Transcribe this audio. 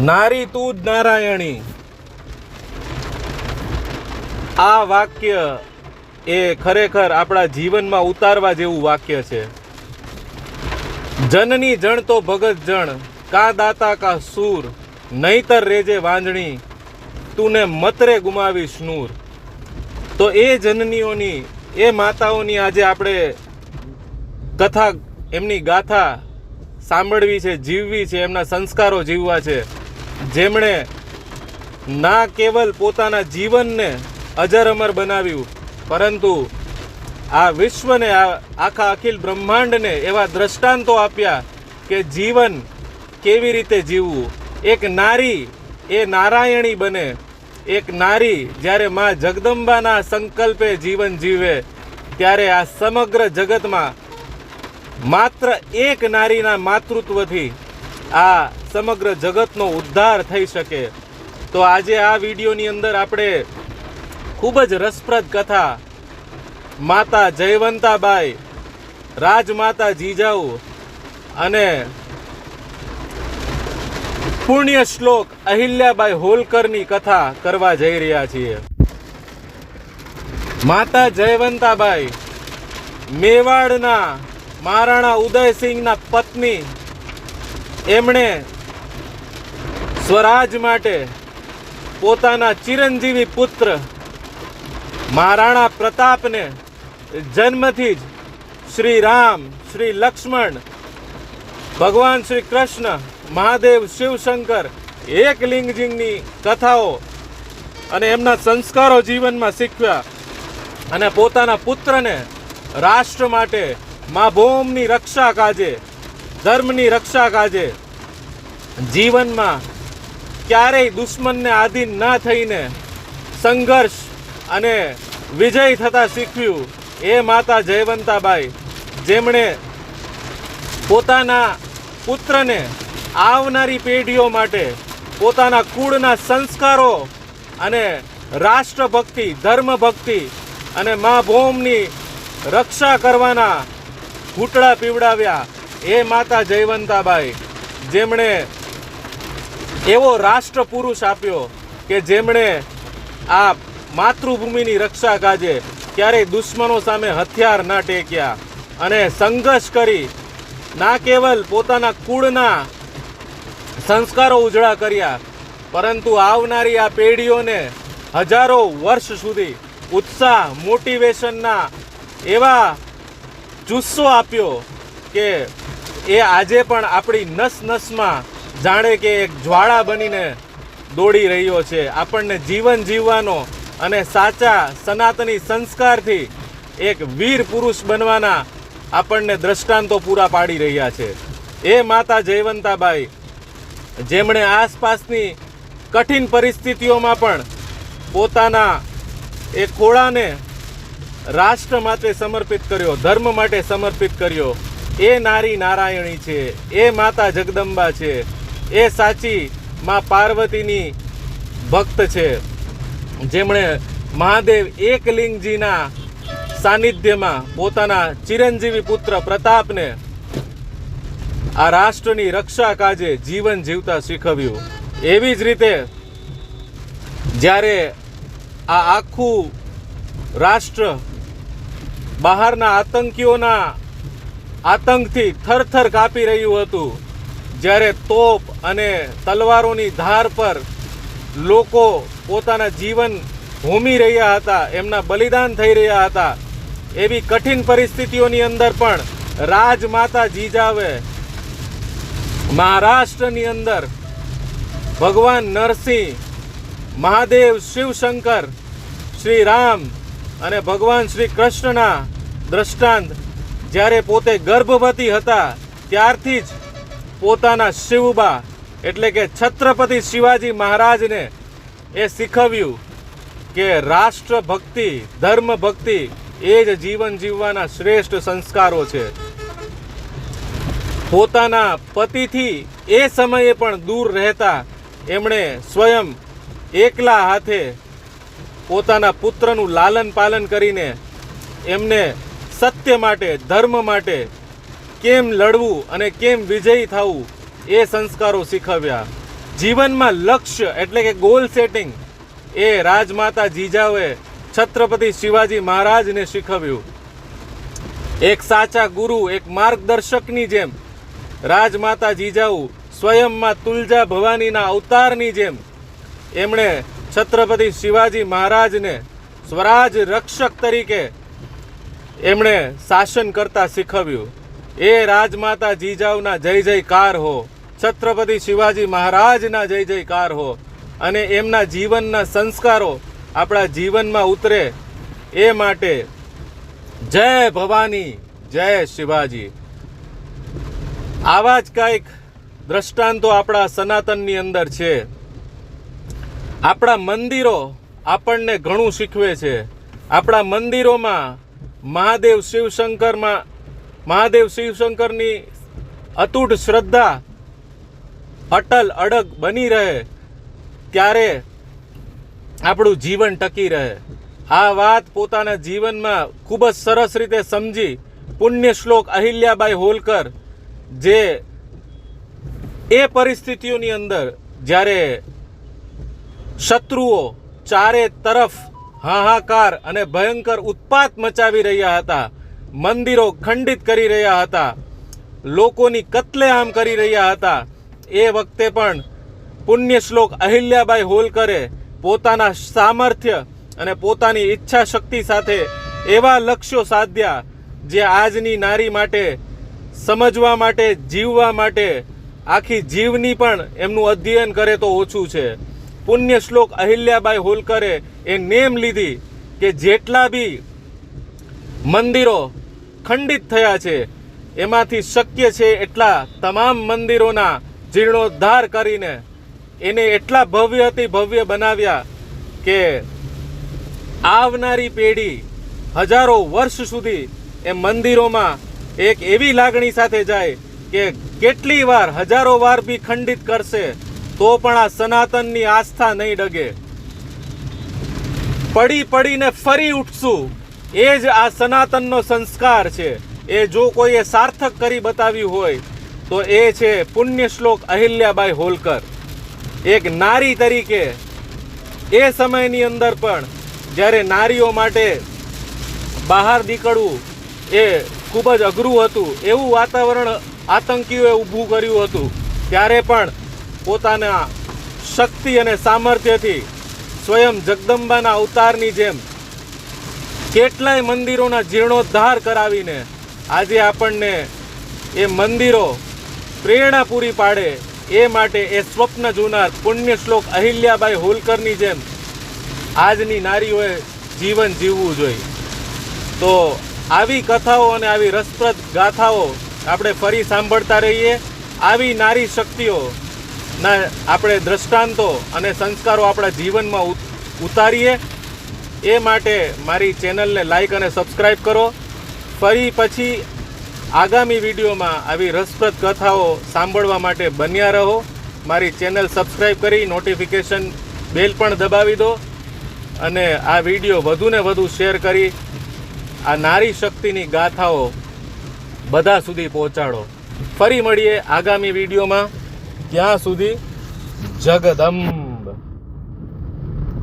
નારી તું જ નારાયણી. આ વાક્ય એ ખરેખર આપણા જીવનમાં ઉતારવા જેવું વાક્ય છે. જનની જણ તો ભગત જણ, કા દાતા કા સૂર, નહીતર રેજે વાંજણી, તુને મતરે ગુમાવીશ નૂર. તો એ જનનીઓની, એ માતાઓની આજે આપણે કથા, એમની ગાથા સાંભળવી છે, જીવવી છે, એમના સંસ્કારો જીવવા છે. જેમણે ના કેવલ પોતાના જીવનને અજર અમર બનાવ્યું, પરંતુ આ વિશ્વને, આ આખા અખિલ બ્રહ્માંડને એવા દ્રષ્ટાંતો આપ્યા કે જીવન કેવી રીતે જીવવું. એક નારી એ નારાયણી બને. એક નારી જ્યારે મા જગદંબાના સંકલ્પે જીવન જીવે, ત્યારે આ સમગ્ર જગતમાં માત્ર એક નારીના માતૃત્વથી આ સમગ્ર જગતનો ઉદ્ધાર થઈ શકે. તો આજે આ વિડીયોની અંદર આપણે ખૂબ જ રસપ્રદ કથા. માતા જયવંતાબાઈ, રાજમાતા જીજાઉ અને પુણ્ય શ્લોક અહિલ્યાબાઈ હોલકરની કથા કરવા જઈ રહ્યા છીએ. માતા જયવંતાબાઈ, મેવાડના મહારાણા ઉદયસિંહના પત્ની, એમણે સ્વરાજ માટે પોતાના ચિરંજીવી પુત્ર મહારાણા પ્રતાપને જન્મથી જ શ્રી રામ, શ્રી લક્ષ્મણ, ભગવાન શ્રી કૃષ્ણ, મહાદેવ શિવશંકર એક એકલિંગજીની કથાઓ અને એમના સંસ્કારો જીવનમાં શીખ્યા અને પોતાના પુત્રને રાષ્ટ્ર માટે મા ભૌમની રક્ષા કાજે, ધર્મની રક્ષા કાજે જીવનમાં ક્યારેય દુશ્મનને આધીન ના થઈને સંઘર્ષ અને વિજય થતાં શીખવ્યું એ માતા જયવંતાબાઈ, જેમણે પોતાના પુત્રને આવનારી પેઢીઓ માટે પોતાના કુળના સંસ્કારો અને રાષ્ટ્રભક્તિ, ધર્મભક્તિ અને મા ભૌમની રક્ષા કરવાના ઘૂંટડા પીવડાવ્યા એ માતા જયવંતાબાઈ, જેમણે એવો રાષ્ટ્ર પુરુષ આપ્યો કે જેમણે આ માતૃભૂમિની રક્ષા કાજે ક્યારેય દુશ્મનો સામે હથિયાર ના ટેક્યા અને સંઘર્ષ કરી ના કેવલ પોતાના કુળના સંસ્કારો ઉજળા કર્યા, પરંતુ આવનારી આ પેઢીઓને હજારો વર્ષ સુધી ઉત્સાહ, મોટિવેશનના એવા જુસ્સો આપ્યો કે એ આજે પણ આપણી નસ નસમાં જાણે કે એક જ્વાળા બનીને દોડી રહ્યો છે. આપણને જીવન જીવવાનો અને સાચા સનાતની સંસ્કારથી એક વીર પુરુષ બનવાના આપણને દ્રષ્ટાંતો પૂરા પાડી રહ્યા છે. એ માતા જયવંતાબાઈ, જેમણે આસપાસની કઠિન પરિસ્થિતિઓમાં પણ પોતાના એ ખોળાને રાષ્ટ્ર માટે સમર્પિત કર્યો, ધર્મ માટે સમર્પિત કર્યો. એ નારી નારાયણી છે, એ માતા જગદંબા છે એ સાચી માં પાર્વતીની ભક્ત છે. જેમણે મહાદેવ એકલિંગજીના સાનિધ્યમાં પોતાના ચિરંજીવી પુત્ર પ્રતાપને આ રાષ્ટ્રની રક્ષા કાજે જીવન જીવતા શીખવ્યું. એવી જ રીતે જ્યારે આ આખું રાષ્ટ્ર બહારના આતંકીઓના આતંકથી થરથર કાપી રહ્યું હતું જ્યારે તોપ અને તલવારોની ધાર પર લોકો પોતાના જીવન હોમી રહ્યા હતા, એમના બલિદાન થઈ રહ્યા હતા, એવી કઠિન પરિસ્થિતિઓની અંદર પણ રાજમાતા જીજાવે મહારાષ્ટ્રની અંદર ભગવાન નરસિંહ, મહાદેવ શિવશંકર શ્રી રામ અને ભગવાન શ્રી કૃષ્ણના દ્રષ્ટાંત જ્યારે પોતે ગર્ભવતી હતા, ત્યારથી જ પોતાના શિવબા, એટલે કે છત્રપતિ શિવાજી મહારાજને એ શીખવ્યું કે રાષ્ટ્ર ભક્તિ ધર્મ ભક્તિ એ જ જીવન જીવવાના શ્રેષ્ઠ સંસ્કારો છે. પોતાના પતિથી એ સમયે પણ દૂર રહેતા એમણે સ્વયં એકલા હાથે પોતાના પુત્રનું લાલન પાલન કરીને એમને સત્ય માટે, ધર્મ માટે કેમ લડવું અને કેમ વિજયી થવું એ સંસ્કારો શીખવ્યા. જીવનમાં લક્ષ્ય એટલે કે ગોલ સેટિંગ એ રાજમાતા જીજાઓએ છત્રપતિ શિવાજી મહારાજને શીખવ્યું. એક સાચા ગુરુ, એક માર્ગદર્શકની જેમ રાજમાતા જીજાઉ સ્વયંમાં તુલજા ભવાનીના અવતારની જેમ એમણે છત્રપતિ શિવાજી મહારાજને સ્વરાજ રક્ષક તરીકે એમણે શાસન કરતા શીખવ્યું. એ રાજમાતા જીજાઉના જય જયકાર હો. છત્રપતિ શિવાજી મહારાજના જય જયકાર હો. અને એમના જીવનના સંસ્કારો આપણા જીવનમાં ઉતરે એ માટે જય ભવાની, જય શિવાજી. આવા જ કંઈક દ્રષ્ટાંતો આપણા સનાતનની અંદર છે. આપણા મંદિરો આપણને ઘણું શીખવે છે. આપણા મંદિરોમાં મહાદેવ શિવશંકરમાં મહાદેવ શિવશંકરની અતૂટ શ્રદ્ધા અટલ અડગ બની રહે, ત્યારે આપણું જીવન ટકી રહે. આ વાત પોતાના જીવનમાં ખૂબ જ સરસ રીતે સમજી પુણ્ય શ્લોક અહિલ્યાબાઈ હોલકર, જે એ પરિસ્થિતિઓની અંદર જ્યારે શત્રુઓ ચારે તરફ હાહાકાર અને ભયંકર ઉત્પાત મચાવી રહ્યા હતા મંદિરો ખંડિત કરી રહ્યા હતા. લોકોની કત્લેઆમ કરી રહ્યા હતા. એ વખતે પણ પુણ્ય શ્લોક અહિલ્યાબાઈ હોલકરે પોતાના સામર્થ્ય અને પોતાની ઈચ્છા શક્તિ સાથે એવા લક્ષ્યો સાધ્યા જે આજની નારી માટે, સમજવા માટે, જીવવા માટે આખી જીવની પણ એમનું અધ્યયન કરે તો ઓછું છે. પુણ્ય શ્લોક અહિલ્યાબાઈ હોલકરે એ નેમ લીધી કે જેટલા બી મંદિરો ખંડિત થયા છે. એમાંથી શક્ય છે એટલા તમામ મંદિરોના જીર્ણોદ્ધાર કરીને એને એટલા ભવ્યથી ભવ્ય બનાવ્યા કે આવનારી પેઢી હજારો વર્ષ સુધી એ મંદિરોમાં એક એવી લાગણી સાથે જાય કે કેટલી વાર હજારો વાર બી ખંડિત કરશે તો પણ આ સનાતનની આસ્થા નહીં ડગે. પડી પડીને ફરી ઉઠશું. એ જ આ સનાતનનો સંસ્કાર છે. એ જો કોઈએ સાર્થક કરી બતાવ્યું હોય, તો એ છે પુણ્ય શ્લોક અહિલ્યાબાઈ હોલકર. એક નારી તરીકે, એ સમયની અંદર પણ, જ્યારે નારીઓ માટે બહાર નીકળવું એ ખૂબ જ અઘરું હતું, એવું વાતાવરણ આતંકીઓએ ઊભું કર્યું હતું. ત્યારે પણ પોતાના શક્તિ અને સામર્થ્યથી સ્વયં જગદંબાના અવતારની જેમ કેટલાય મંદિરોના જીર્ણોદ્ધાર કરાવીને આજે આપણને એ મંદિરો પ્રેરણા પૂરી પાડે એ માટે એ સ્વપ્ન જોનાર પુણ્ય શ્લોક અહિલ્યાબાઈ હોલકરની જેમ આજની નારીઓએ જીવન જીવવું જોઈએ. તો આવી કથાઓ અને આવી રસપ્રદ ગાથાઓ આપણે ફરી સાંભળતા રહીએ. આવી નારી શક્તિઓ ના આપણે દ્રષ્ટાંતો અને સંસ્કારો આપણા જીવનમાં ઉત- ઉતારીએ. એ માટે મારી ચેનલને લાઇક અને સબસ્ક્રાઈબ કરો. ફરી પછી આગામી વિડીયોમાં આવી રસપ્રદ કથાઓ સાંભળવા માટે બન્યા રહો. મારી ચેનલ સબસ્ક્રાઈબ કરી નોટિફિકેશન બેલ પણ દબાવી દો અને આ વીડિયો વધુને વધુ શેર કરી આ નારી શક્તિની ગાથાઓ બધા સુધી પહોંચાડો. ફરી મળીએ આગામી વિડીયોમાં. ત્યાં સુધી જગદંબ.